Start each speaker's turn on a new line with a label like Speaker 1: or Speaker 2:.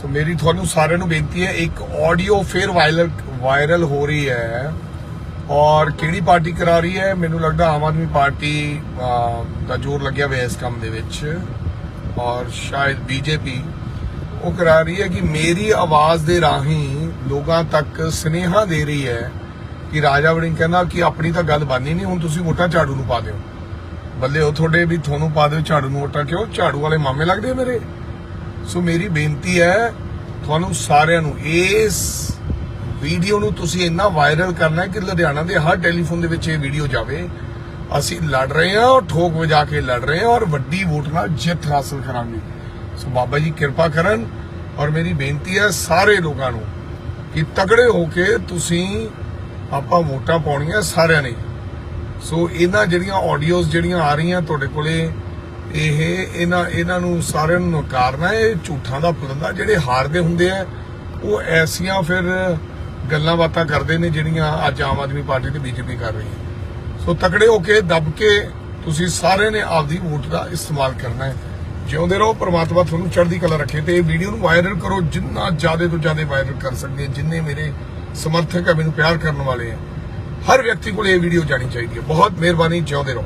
Speaker 1: ਸੋ ਮੇਰੀ ਤੁਹਾਨੂੰ ਸਾਰਿਆਂ ਨੂੰ ਬੇਨਤੀ ਹੈ, ਇੱਕ ਆਡੀਓ ਫਿਰ ਵਾਇਰਲ ਵਾਇਰਲ ਹੋ ਰਹੀ ਹੈ ਔਰ ਕਿਹੜੀ ਪਾਰਟੀ ਕਰਾ ਰਹੀ ਹੈ, ਮੈਨੂੰ ਲੱਗਦਾ ਆਮ ਆਦਮੀ ਪਾਰਟੀ ਦਾ ਜ਼ੋਰ ਲੱਗਿਆ ਹੋਇਆ ਇਸ ਕੰਮ ਦੇ ਵਿੱਚ ਔਰ ਸ਼ਾਇਦ ਬੀਜੇਪੀ ਉਹ ਕਰਾ ਰਹੀ ਹੈ ਕਿ ਮੇਰੀ ਆਵਾਜ਼ ਦੇ ਰਾਹੀਂ ਲੋਕਾਂ ਤੱਕ ਸਨੇਹਾ ਦੇ ਰਹੀ ਹੈ ਕਿ ਰਾਜਾ ਵੜਿੰਗ ਕਹਿੰਦਾ ਕਿ ਆਪਣੀ ਤਾਂ ਗੱਲ ਬਾਨੀ ਨਹੀਂ, ਹੁਣ ਤੁਸੀਂ ਵੋਟਾਂ ਝਾੜੂ ਨੂੰ ਪਾ ਦਿਓ। ਬੱਲੇ ਉਹ ਤੁਹਾਡੇ ਵੀ ਤੁਹਾਨੂੰ ਪਾ ਦਿਓ ਝਾੜੂ ਨੂੰ ਵੋਟਾਂ, ਕਿਉਂ? ਝਾੜੂ ਵਾਲੇ ਮਾਮੇ ਲੱਗਦੇ ਆ ਮੇਰੇ? ਸੋ ਮੇਰੀ ਬੇਨਤੀ ਹੈ ਤੁਹਾਨੂੰ ਸਾਰਿਆਂ ਨੂੰ, ਇਸ ਵੀਡੀਓ ਨੂੰ ਤੁਸੀਂ ਇੰਨਾ ਵਾਇਰਲ ਕਰਨਾ ਕਿ ਲੁਧਿਆਣਾ ਦੇ ਹਰ ਟੈਲੀਫੋਨ ਦੇ ਵਿੱਚ ਇਹ ਵੀਡੀਓ ਜਾਵੇ। ਅਸੀਂ ਲੜ ਰਹੇ ਹਾਂ ਔਰ ਠੋਕ ਵਜਾ ਕੇ ਲੜ ਰਹੇ ਹਾਂ ਔਰ ਵੱਡੀ ਵੋਟ ਨਾਲ ਜਿੱਤ ਹਾਸਲ ਕਰਾਂਗੇ। ਸੋ ਬਾਬਾ ਜੀ ਕਿਰਪਾ ਕਰਨ ਔਰ ਮੇਰੀ ਬੇਨਤੀ ਹੈ ਸਾਰੇ ਲੋਕਾਂ ਨੂੰ ਕਿ ਤਗੜੇ ਹੋ ਕੇ ਤੁਸੀਂ ਆਪਾਂ ਵੋਟਾਂ ਪਾਉਣੀਆਂ ਸਾਰਿਆਂ ਨੇ। ਸੋ ਇਹਨਾਂ ਜਿਹੜੀਆਂ ਆਡੀਓਜ਼ ਜਿਹੜੀਆਂ ਆ ਰਹੀਆਂ ਤੁਹਾਡੇ ਕੋਲੇ ਇਹ, ਇਹਨਾਂ ਇਹਨਾਂ ਨੂੰ ਸਾਰਿਆਂ ਨੂੰ ਨਕਾਰਨਾ ਇਹ ਝੂਠਾਂ ਦਾ ਪਲੰਦਾ ਜਿਹੜੇ ਹਾਰਦੇ ਹੁੰਦੇ ਆ, ਉਹ ਐਸੀਆਂ ਫਿਰ ਗੱਲਾਂ ਬਾਤਾਂ ਕਰਦੇ ਨੇ ਜਿਹੜੀਆਂ ਅੱਜ ਆਮ ਆਦਮੀ ਪਾਰਟੀ ਤੇ ਬੀਜੇਪੀ ਕਰ ਰਹੀ ਹੈ। ਸੋ ਤਕੜੇ ਹੋ ਕੇ ਦੱਬ ਕੇ ਤੁਸੀਂ ਸਾਰਿਆਂ ਨੇ ਆਪਦੀ ਵੋਟ ਦਾ ਇਸਤੇਮਾਲ ਕਰਨਾ ਹੈ। ਜਿਉਂਦੇ ਰਹੋ, ਪ੍ਰਮਾਤਮਾ ਤੁਹਾਨੂੰ ਚੜ੍ਹਦੀ ਕਲਾ ਰੱਖੇ ਤੇ ਇਹ ਵੀਡੀਓ ਨੂੰ ਵਾਇਰਲ ਕਰੋ, ਜਿੰਨਾ ਜ਼ਿਆਦਾ ਤੋਂ ਜ਼ਿਆਦਾ ਵਾਇਰਲ ਕਰ ਸਕਦੇ ਜਿੰਨੇ ਮੇਰੇ ਸਮਰਥਕ ਹੈ ਮੈਨੂੰ ਪਿਆਰ ਕਰਨ ਵਾਲੇ ਹੈ ਹਰ ਵਿਅਕਤੀ ਕੋਲ ਇਹ ਵੀਡੀਓ ਜਾਣੀ ਚਾਹੀਦੀ ਹੈ। ਬਹੁਤ ਮਿਹਰਬਾਨੀ, ਜਿਉਂਦੇ ਰਹੋ।